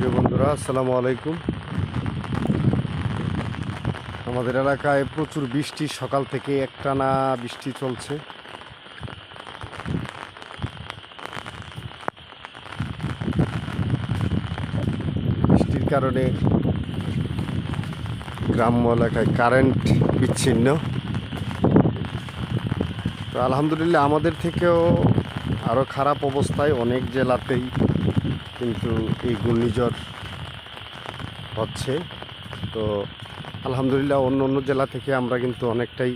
প্রিয় বন্ধুরা, আসসালামু আলাইকুম। আমাদের এলাকায় প্রচুর বৃষ্টি, সকাল থেকে একটানা বৃষ্টি চলছে। বৃষ্টির কারণে গ্রাম্য এলাকায় কারেন্ট বিচ্ছিন্ন। তো আলহামদুলিল্লাহ, আমাদের থেকেও আরও খারাপ অবস্থায় অনেক জেলাতেই কিন্তু এই ঘূর্ণিঝড় হচ্ছে। তো আলহামদুলিল্লাহ অন্য অন্য জেলা থেকে আমরা কিন্তু অনেকটাই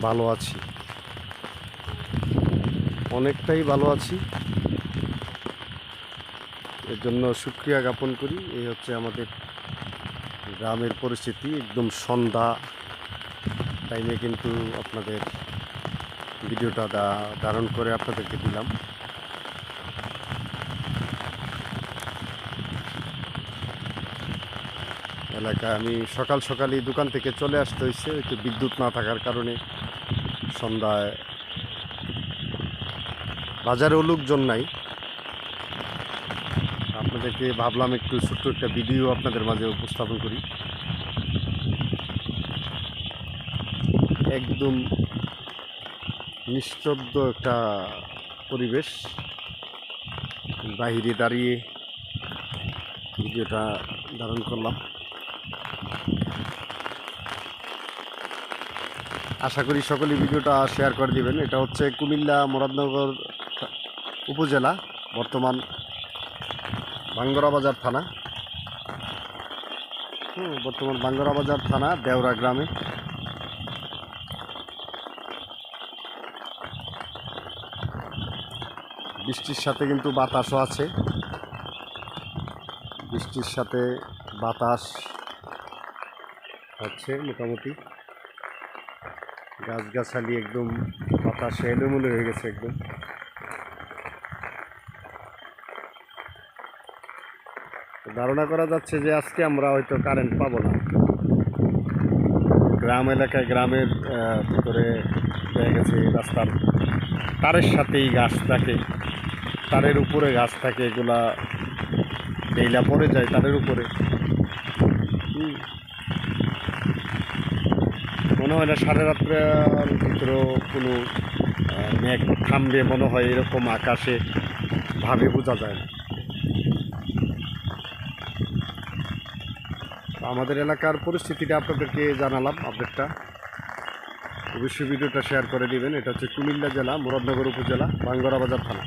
ভালো আছি। অনেকটাই ভালো আছি। এর জন্য সুক্রিয়া জ্ঞাপন করি। এই হচ্ছে আমাদের গ্রামের পরিস্থিতি। একদম সন্ধ্যা টাইমে কিন্তু আপনাদের ভিডিওটা ধারণ করে আপনাদেরকে দিলাম। এলাকায় আমি সকাল সকালই দোকান থেকে চলে আসতে হয়েছে একটু বিদ্যুৎ না থাকার কারণে। সন্ধ্যায় বাজারেও লোকজন নাই। আপনাদেরকে ভাবলাম একটু ছোট্ট একটা ভিডিও আপনাদের মাঝে উপস্থাপন করি। একদম নিস্তব্ধ একটা পরিবেশ। বাহিরে দাঁড়িয়ে ভিডিওটা ধারণ করলাম। আশা করি সকলে ভিডিওটা শেয়ার করে দিবেন। এটা হচ্ছে কুমিল্লা মুরাদনগর উপজেলা, বর্তমান বাঙ্গরা বাজার থানা। বর্তমান বাঙ্গরা বাজার থানা, দেওরা গ্রামে। বৃষ্টির সাথে কিন্তু বাতাসও আছে। বৃষ্টির সাথে বাতাস হচ্ছে মোটামুটি। গাছগাছালি একদম, বাতাসে এলোমেলো হয়ে গেছে একদম। ধারণা করা যাচ্ছে যে আজকে আমরা হয়তো কারেন্ট পাবো না। গ্রাম এলাকায়, গ্রামের ভিতরে হয়ে গেছে রাস্তার তারের সাথেই গাছ থাকে, তারের উপরে গাছ থাকে, এগুলা ডেইলা পড়ে যায় তারের উপরে। মনে হয় না সাড়ে রাত্রের ভিতরেও কোনো মেঘ থামবে মনে হয় এরকম আকাশে, ভাবে বোঝা যায় না। আমাদের এলাকার পরিস্থিতিটা আপনাদেরকে জানালাম আপডেটটা অবশ্যই ভিডিওটা শেয়ার করে দিবেন। এটা হচ্ছে কুমিল্লা জেলা মুরাদনগর উপজেলা বাঙ্গরা বাজার থানা।